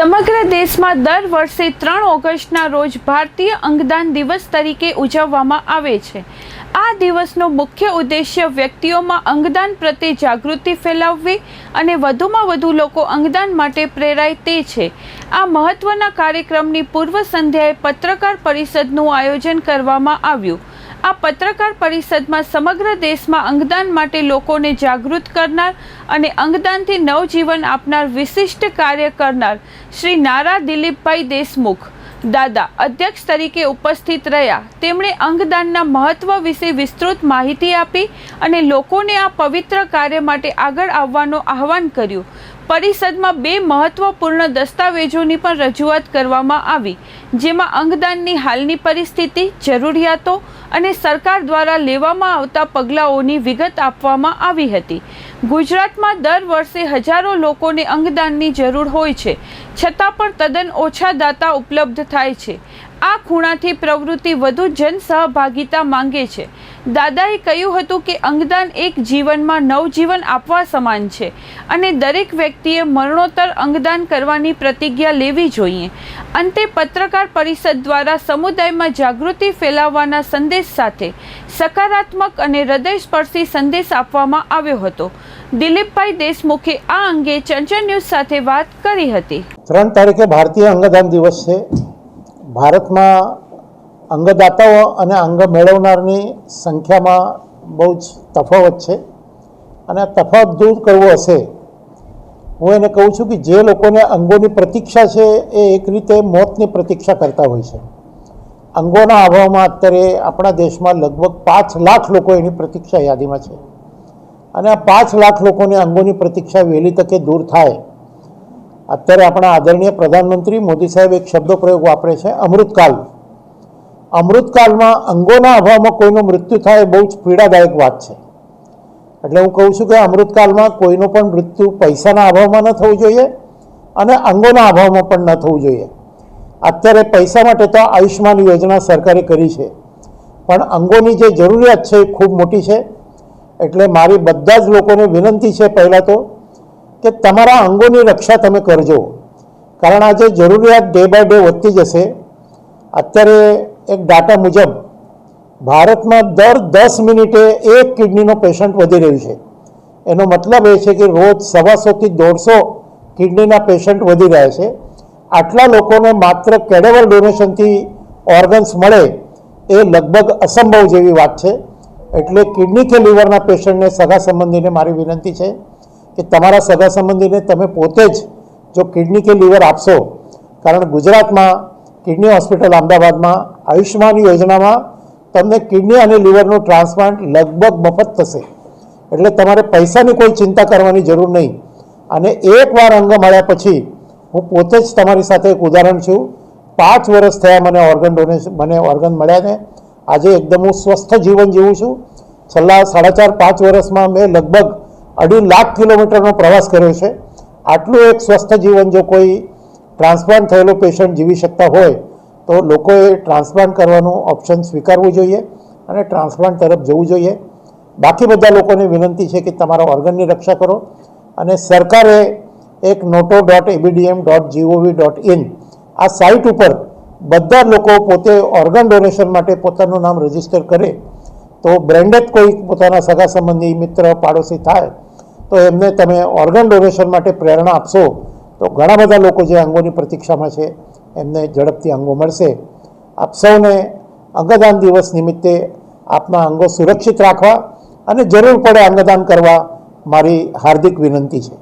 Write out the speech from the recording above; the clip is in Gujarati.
સમગ્ર દેશમાં દર વર્ષે ત્રણ ઓગસ્ટના રોજ ભારતીય અંગદાન દિવસ તરીકે ઉજવવામાં આવે છે. આ દિવસનો મુખ્ય ઉદ્દેશ્ય વ્યક્તિઓમાં અંગદાન પ્રત્યે જાગૃતિ ફેલાવવી અને વધુમાં વધુ લોકો અંગદાન માટે પ્રેરાય તે છે. આ મહત્વના કાર્યક્રમની પૂર્વ સંધ્યાએ પત્રકાર પરિષદનું આયોજન કરવામાં આવ્યું. આ પત્રકાર પરિષદમાં સમગ્ર દેશમાં અંગદાન માટે લોકોને જાગૃત કરનાર અને અંગદાનથી નવજીવન આપનાર વિશિષ્ટ કાર્ય કરનાર શ્રી નારા દિલીપભાઈ દેશમુખ. દાદા, અધ્યક્ષ તરીકે ઉપસ્થિત રહ્યા. તેમણે અંગદાનના મહત્વ વિશે વિસ્તૃત માહિતી આપી અને લોકોને આ પવિત્ર કાર્ય માટે આગળ આવવાનું આહવાન કર્યું. પરિષદમાં બે મહત્વપૂર્ણ દસ્તાવેજોની પણ રજૂઆત કરવામાં આવી, જેમાં અંગદાનની હાલની પરિસ્થિતિ, જરૂરિયાતો અને સરકાર દ્વારા લેવામાં આવતા પગલાઓની વિગત આપવામાં આવી હતી. ગુજરાતમાં દર વર્ષે હજારો લોકોને અંગદાનની જરૂર હોય છે. છતાં પણ તદ્દન ઓછા દાતા ઉપલબ્ધ થાય છે. આ ખૂણાથી પ્રવૃત્તિ વધુ જન સહભાગિતા માંગે છે. દાદાએ કહ્યું હતું કે અંગદાન એક જીવનમાં નવજીવન આપવા સમાન છે અને દરેક વ્યક્તિએ મરણોત્તર અંગદાન કરવાની પ્રતિજ્ઞા લેવી જોઈએ. અંતે પત્રકાર પરિષદ દ્વારા સમુદાયમાં જાગૃતિ ફેલાવવાના સંદેશ સાથે સકારાત્મક અને હૃદયસ્પર્શી સંદેશ આપવામાં આવ્યો હતો. દિલીપભાઈ દેશમુખે આ અંગે ચંચળ ન્યૂઝ સાથે વાત કરી હતી. ત્રણ તારીખે ભારતીય અંગદાન દિવસ છે. ભારતમાં અંગદાતાઓ અને અંગ મેળવનારની સંખ્યામાં બહુ જ તફાવત છે અને તફાવત દૂર કરવો હશે. હું એને કહું છું કે જે લોકોને અંગોની પ્રતીક્ષા છે એ એક રીતે મોતની પ્રતીક્ષા કરતા હોય છે. અંગોના અભાવમાં અત્યારે આપણા દેશમાં લગભગ પાંચ લાખ લોકો એની પ્રતીક્ષા યાદીમાં છે. અને આ પાંચ લાખ લોકોને અંગોની પ્રતીક્ષા વહેલી તકે દૂર થાય. અત્યારે આપણા આદરણીય પ્રધાનમંત્રી મોદી સાહેબ એક શબ્દ પ્રયોગ વાપરે છે, અમૃતકાલ. અમૃતકાલમાં અંગોના અભાવમાં કોઈનું મૃત્યુ થાય એ બહુ જ પીડાદાયક વાત છે. એટલે હું કહું છું કે અમૃતકાલમાં કોઈનું પણ મૃત્યુ પૈસાના અભાવમાં ન થવું જોઈએ અને અંગોના અભાવમાં પણ ન થવું જોઈએ. અત્યારે પૈસા માટે તો આયુષ્યમાન યોજના સરકારે કરી છે. પણ અંગોની જે જરૂરિયાત છે એ ખૂબ મોટી છે. એટલે મારી બધા જ લોકોને વિનંતી છે પહેલાં તો કે તમારા અંગોની રક્ષા તમે કરજો. કારણ આજે જરૂરિયાત ડે બાય ડે વધતી જશે, અત્યારે એક ડાટા મુજબ ભારતમાં દર દસ મિનિટે એક કિડનીનો પેશન્ટ વધી રહ્યું છે. એનો મતલબ એ છે કે રોજ સવાસોથી દોઢસો કિડનીના પેશન્ટ વધી રહ્યા છે. આટલા લોકોને માત્ર કેડેવર ડોનેશનથી ઓર્ગન્સ મળે એ લગભગ અસંભવ જેવી વાત છે. એટલે કિડની કે લીવરના પેશન્ટને સગા સંબંધીને મારી વિનંતી છે કે તમારા સગા સંબંધીને તમે પોતે જ જો કિડની કે લીવર આપશો, કારણ ગુજરાતમાં કિડની હોસ્પિટલ અમદાવાદમાં આયુષ્યમાન યોજનામાં તમને કિડની અને લીવરનું ટ્રાન્સપ્લાન્ટ લગભગ મફત થશે. એટલે તમારે પૈસાની કોઈ ચિંતા કરવાની જરૂર નહીં. અને એકવાર અંગ મળ્યા પછી હું પોતે જ તમારી સાથે એક ઉદાહરણ છું. પાંચ વર્ષ થયા મને ઓર્ગન ડોનેશન મને ઓર્ગન મળ્યા ને. આજે એકદમ હું સ્વસ્થ જીવન જીવું છું. છેલ્લા સાડા ચાર, પાંચ વર્ષમાં મેં લગભગ અઢી લાખ કિલોમીટરનો પ્રવાસ કર્યો છે. આટલું એક સ્વસ્થ જીવન જો કોઈ ટ્રાન્સપ્લાન્ટ થયેલો પેશન્ટ જીવી શકતા હોય, તો લોકોએ ટ્રાન્સપ્લાન્ટ કરવાનું ઓપ્શન સ્વીકારવું જોઈએ અને ટ્રાન્સપ્લાન્ટ તરફ જવું જોઈએ. બાકી બધા લોકોને વિનંતી છે કે તમારા ઓર્ગનની રક્ષા કરો અને સરકારે એક નોટો dot ABDM dot GOV dot in આ સાઇટ ઉપર બધા લોકો પોતે ઓર્ગન ડોનેશન માટે પોતાનું નામ રજિસ્ટર કરે. તો બ્રેન્ડેડ કોઈ પોતાના સગા સંબંધી, મિત્ર, પાડોશી થાય, તો એમને તમે ઓર્ગન ડોનેશન માટે પ્રેરણા આપશો. તો ઘણા બધા લોકો જે અંગોની પ્રતીક્ષામાં છે, એમને ઝડપથી અંગો મળશે. આપ સૌને અંગદાન દિવસ નિમિત્તે આપના અંગો સુરક્ષિત રાખવા અને જરૂર પડે અંગદાન કરવા મારી હાર્દિક વિનંતી છે.